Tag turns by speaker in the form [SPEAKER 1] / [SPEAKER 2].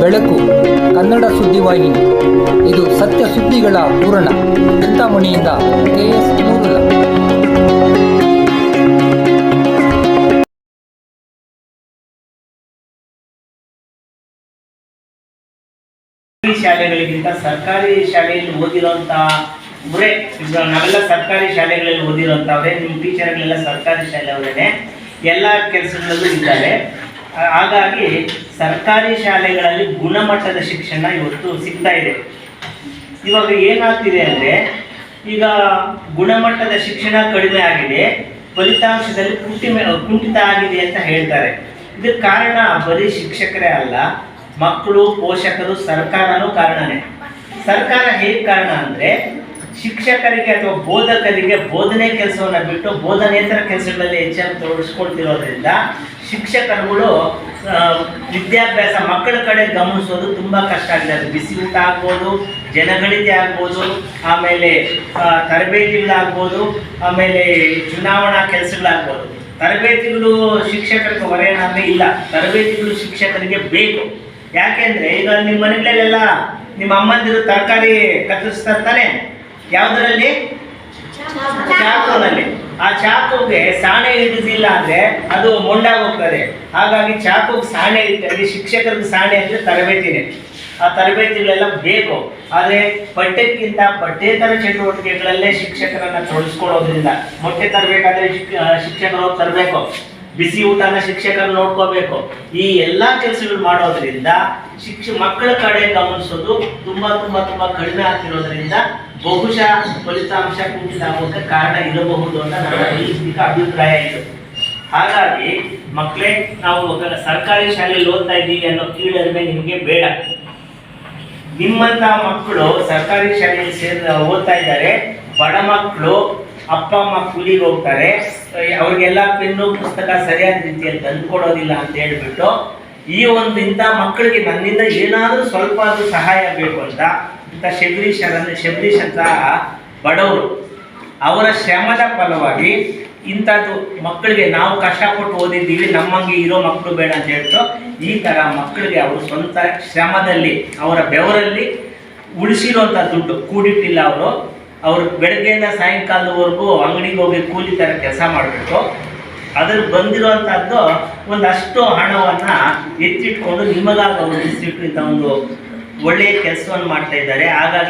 [SPEAKER 1] ಬೆಳಕು, ಕನ್ನಡ ಸುದ್ದಿವಾಹಿನಿ ಇದು ಸತ್ಯ ಸುದ್ದಿಗಳ ಪೂರಣ ಚಿಂತಾಮಣಿಯಿಂದ ಕೆಎಸ್
[SPEAKER 2] ಸರ್ಕಾರಿ ಶಾಲೆಗಳಿಗಿಂತ ಸರ್ಕಾರಿ ಶಾಲೆಯಲ್ಲಿ ಓದಿರುವಂತಹ ಊರೇ ನಾವೆಲ್ಲ ಸರ್ಕಾರಿ ಶಾಲೆಗಳಲ್ಲಿ ಓದಿರುವಂತವ್ರೆ, ನಿಮ್ಮ ಟೀಚರ್ಗಳೆಲ್ಲ ಸರ್ಕಾರಿ ಶಾಲೆ ಅವರೇನೆ ಎಲ್ಲ ಕೆಲಸಗಳಲ್ಲೂ ಇದ್ದಾರೆ. ಹಾಗಾಗಿ ಸರ್ಕಾರಿ ಶಾಲೆಗಳಲ್ಲಿ ಗುಣಮಟ್ಟದ ಶಿಕ್ಷಣ ಇವತ್ತು ಸಿಗ್ತಾ ಇದೆ. ಇವಾಗ ಏನಾಗ್ತಿದೆ ಅಂದ್ರೆ, ಈಗ ಗುಣಮಟ್ಟದ ಶಿಕ್ಷಣ ಕಡಿಮೆ ಆಗಿದೆ, ಫಲಿತಾಂಶದಲ್ಲಿ ಕುಂಠಿಮೆ ಕುಂಠಿತ ಆಗಿದೆ ಅಂತ ಹೇಳ್ತಾರೆ. ಇದಕ್ಕೆ ಕಾರಣ ಬರೀ ಶಿಕ್ಷಕರೇ ಅಲ್ಲ, ಮಕ್ಕಳು, ಪೋಷಕರು, ಸರ್ಕಾರನೂ ಕಾರಣನೇ. ಸರ್ಕಾರ ಹೇಗೆ ಕಾರಣ ಅಂದ್ರೆ ಶಿಕ್ಷಕರಿಗೆ ಅಥವಾ ಬೋಧಕರಿಗೆ ಬೋಧನೆ ಕೆಲಸವನ್ನು ಬಿಟ್ಟು ಬೋಧನೇತರ ಕೆಲಸಗಳಲ್ಲಿ ಹೆಚ್ಚಾಗಿ ತೊಡಗಿಸ್ಕೊಳ್ತಿರೋದ್ರಿಂದ ಶಿಕ್ಷಕರುಗಳು ವಿದ್ಯಾಭ್ಯಾಸ ಮಕ್ಕಳ ಕಡೆ ಗಮನಿಸೋದು ತುಂಬ ಕಷ್ಟ ಆಗಿದೆ. ಅದು ಬಿಸಿ ಊಟ ಆಗ್ಬೋದು, ಜನಗಣತಿ ಆಗ್ಬೋದು, ಆಮೇಲೆ ತರಬೇತಿಗಳಾಗ್ಬೋದು, ಆಮೇಲೆ ಚುನಾವಣಾ ಕೆಲಸಗಳಾಗ್ಬೋದು. ತರಬೇತಿಗಳು ಶಿಕ್ಷಕರಿಗೆ ಹೊರೆಯನ್ನಾದ್ರೆ ಇಲ್ಲ. ತರಬೇತಿಗಳು ಶಿಕ್ಷಕರಿಗೆ ಬೇಕು. ಯಾಕೆಂದ್ರೆ ಈಗ ನಿಮ್ಮ ಮನೆಗಳಲ್ಲೆಲ್ಲ ನಿಮ್ಮ ಅಮ್ಮಂದಿರು ತರಕಾರಿ ಕತ್ತರಿಸ್ತಾರೆ ತಾನೆ ಯಾವುದರಲ್ಲಿ? ಚಾಕುನಲ್ಲಿ ಆ ಚಾಕುಗೆ ಸಾಣೆ ಹಿಡಿದಿಲ್ಲ ಅಂದ್ರೆ ಅದು ಮೊಂಡಾಗೋಗ್ತದೆ ಹಾಗಾಗಿ ಚಾಕುಗೆ ಸಾಣೆ ಇಟ್ಟಲ್ಲಿ ಶಿಕ್ಷಕರಿಗೆ ಸಾಣೆ ಅಂದ್ರೆ ತರಬೇತಿನೇ. ಆ ತರಬೇತಿಗಳೆಲ್ಲ ಬೇಕು. ಆದರೆ ಪಠ್ಯಕ್ಕಿಂತ ಪಠ್ಯೇತರ ಚಟುವಟಿಕೆಗಳಲ್ಲೇ ಶಿಕ್ಷಕರನ್ನ ತೊಡಗಿಸ್ಕೊಳ್ಳೋದ್ರಿಂದ ಮೊಟ್ಟೆ ತರಬೇಕಾದ್ರೆ ಶಿಕ್ಷಕರು ತರಬೇಕು. ಬಿಸಿ ಊಟನ ಶಿಕ್ಷಕರು ನೋಡ್ಕೋಬೇಕು. ಈ ಎಲ್ಲಾ ಕೆಲಸಗಳು ಮಾಡೋದ್ರಿಂದ ಶಿಕ್ಷ ಮಕ್ಕಳ ಕಡೆ ಗಮನಿಸೋದು ತುಂಬಾ ತುಂಬಾ ತುಂಬಾ ಕಡಿಮೆ ಆಗ್ತಿರೋದ್ರಿಂದ ಬಹುಶಃ ಫಲಿತಾಂಶ ಕುಂಠಿತ ಆಗೋಕೆ ಕಾರಣ ಇರಬಹುದು ಅಂತ ನನ್ನ ವೈಯಕ್ತಿಕ ಅಭಿಪ್ರಾಯ ಇದು. ಹಾಗಾಗಿ ಮಕ್ಕಳೇ ನಾವು ಸರ್ಕಾರಿ ಶಾಲೆಯಲ್ಲಿ ಓದ್ತಾ ಇದ್ದೀವಿ ಅನ್ನೋ ಕೀಳರಿಮೆ ನಿಮಗೆ ಬೇಡ. ನಿಮ್ಮಂತ ಮಕ್ಕಳು ಸರ್ಕಾರಿ ಶಾಲೆಯಲ್ಲಿ ಸೇರಿ ಓದ್ತಾ ಇದ್ದಾರೆ, ಬಡ ಮಕ್ಕಳು ಅಪ್ಪ ಅಮ್ಮ ಕೂಲಿಗೆ ಹೋಗ್ತಾರೆ, ಅವ್ರಿಗೆಲ್ಲ ಪೆನ್ನು, ಪುಸ್ತಕ ಸರಿಯಾದ ರೀತಿಯಲ್ಲಿ ತಂದ್ಕೊಡೋದಿಲ್ಲ ಅಂತ ಹೇಳ್ಬಿಟ್ಟು ಈ ಒಂದು ಇಂಥ ಮಕ್ಕಳಿಗೆ ನನ್ನಿಂದ ಏನಾದರೂ ಸ್ವಲ್ಪ ಅದು ಸಹಾಯ ಬೇಕು ಅಂತ ಇಂಥ ಶಬರೀಶ್ ಶಬರೀಶ್ ಅಂತ ಬಡವರು, ಅವರ ಶ್ರಮದ ಫಲವಾಗಿ ಇಂಥದ್ದು ಮಕ್ಕಳಿಗೆ ನಾವು ಕಷ್ಟಪಟ್ಟು ಓದಿದ್ದೀವಿ, ನಮ್ಮಂಗೆ ಇರೋ ಮಕ್ಕಳು ಬೇಡ ಅಂತ ಹೇಳ್ತು, ಈ ಥರ ಮಕ್ಕಳಿಗೆ ಅವರು ಸ್ವಂತ ಶ್ರಮದಲ್ಲಿ, ಅವರ ಬೆವರಲ್ಲಿ ಉಳಿಸಿರೋಂಥ ದುಡ್ಡು ಕೂಡಿಟ್ಟಿಲ್ಲ ಅವರು ಅವರು ಬೆಳಗ್ಗೆಯಿಂದ ಸಾಯಂಕಾಲದವರೆಗೂ ಅಂಗಡಿಗೆ ಹೋಗಿ ಕೂಲಿ ಥರ ಕೆಲಸ ಮಾಡಿಬಿಟ್ಟು ಅದ್ರಲ್ಲಿ ಬಂದಿರುವಂಥದ್ದು ಒಂದಷ್ಟು ಹಣವನ್ನು ಎತ್ತಿಟ್ಕೊಂಡು ನಿಮಗಾಗಿ ಅವರು ಡಿಸ್ಟ್ರಿಕ್ಟ್ ಒಂದು ಒಳ್ಳೆಯ ಕೆಲಸವನ್ನು ಮಾಡ್ತಾ ಇದ್ದಾರೆ. ಹಾಗಾಗಿ